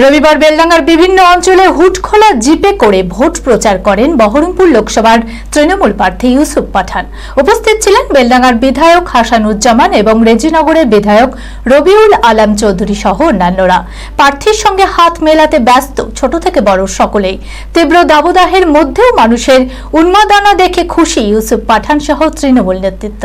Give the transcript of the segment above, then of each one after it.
রবিবার বেলডাঙ্গার বিভিন্ন অঞ্চলে হুটখোলা জিপে করে ভোট প্রচার করেন বহরমপুর লোকসভার তৃণমূল প্রার্থী ইউসুফ পাঠান। উপস্থিত ছিলেন বেলডাঙ্গার বিধায়ক হাসানুজ্জামান এবং রেজিনগরের বিধায়ক রবিউল আলম চৌধুরী সহ অন্যান্যরা। প্রার্থীর সঙ্গে হাত মেলাতে ব্যস্ত ছোট থেকে বড় সকলেই। তীব্র দাবদাহের মধ্যেও মানুষের উন্মাদনা দেখে খুশি ইউসুফ পাঠান সহ তৃণমূল নেতৃত্ব।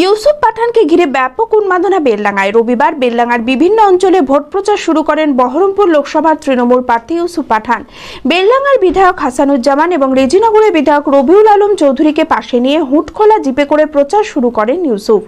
ইউসুফ পাঠানকে ঘিরে ব্যাপক উন্মাদনা বেলডাঙ্গায়। রবিবার বেলডাঙ্গার বিভিন্ন অঞ্চলে ভোট প্রচার শুরু করেন বহরমপুর লোকসভার তৃণমূল প্রার্থী ইউসুফ পাঠান। বেলডাঙ্গার বিধায়ক হাসানুজ্জামান এবং রেজিনগরের বিধায়ক রবিউল আলম চৌধুরীকে পাশে নিয়ে হুটখোলা জিপে করে প্রচার শুরু করেন ইউসুফ।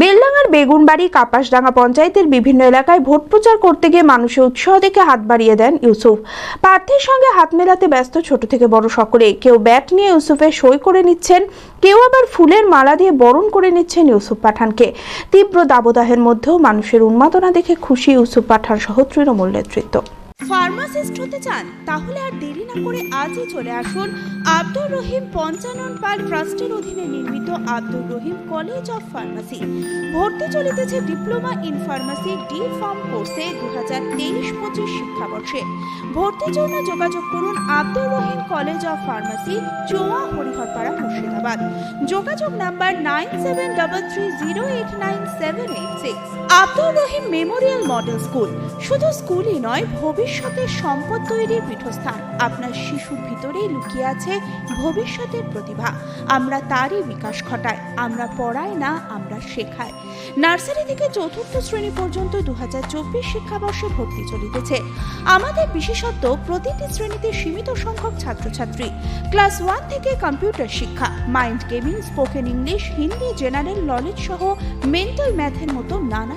বেলডাঙ্গার বেগুনবাড়ি, কাপাসডাঙ্গা পঞ্চায়েতের বিভিন্ন এলাকায় ভোট প্রচার করতে গিয়ে মানুষের উৎসাহ দেখে হাত বাড়িয়ে দেন ইউসুফ। প্রার্থীর সঙ্গে হাত মেলাতে ব্যস্ত ছোট থেকে বড় সকলে কেউ ব্যাট নিয়ে ইউসুফের সই করে নিচ্ছেন, কেউ আবার ফুলের মালা দিয়ে বরণ করে নিচ্ছেন ইউসুফ পাঠানকে। তীব্র দাবদাহের মধ্যেও মানুষের উন্মাদনা দেখে খুশি ইউসুফ পাঠান সহ তৃণমূল নেতৃত্ব। ফার্মাসিস্ট হতে চান, তাহলে আর দেরি না করে আজই চলে আসুন আব্দুর রহিম পঞ্চানন পাল ট্রাস্টের অধীনে নির্মিত Abdur Rahim college of pharmacy. ভর্তি চলিতেছে diploma in pharmacy D pharm কোর্সে দু হাজার তেইশ পঁচিশ শিক্ষাবর্ষে। ভর্তির জন্য যোগাযোগ করুন Abdur Rahim college of pharmacy, Choa Hariharpara, Murshidabad. যোগাযোগ number nine seven double three zero eight nine seven eight six. Abdur Rahim memorial model school. শুধু স্কুলই নয়, ভবিষ্যতের সম্পদ তৈরির পীঠস্থান। আপনার শিশুর ভিতরেই লুকিয়ে আছে ভবিষ্যতের প্রতিভা। আমরা তারই বিকাশ ঘটাই, আমরা পড়াই না, আমরা শেখাই। নার্সারি থেকে চতুর্থ শ্রেণি পর্যন্ত দু হাজার চব্বিশ শিক্ষাবর্ষে ভর্তি চলিতেছে। আমাদের বিশেষত্ব, প্রতিটি শ্রেণীতে সীমিত সংখ্যক ছাত্রছাত্রী। ক্লাস ওয়ান থেকে কম্পিউটার শিক্ষা, mind gaming, spoken English, Hindi, general knowledge সহ মেন্টাল ম্যাথের মতো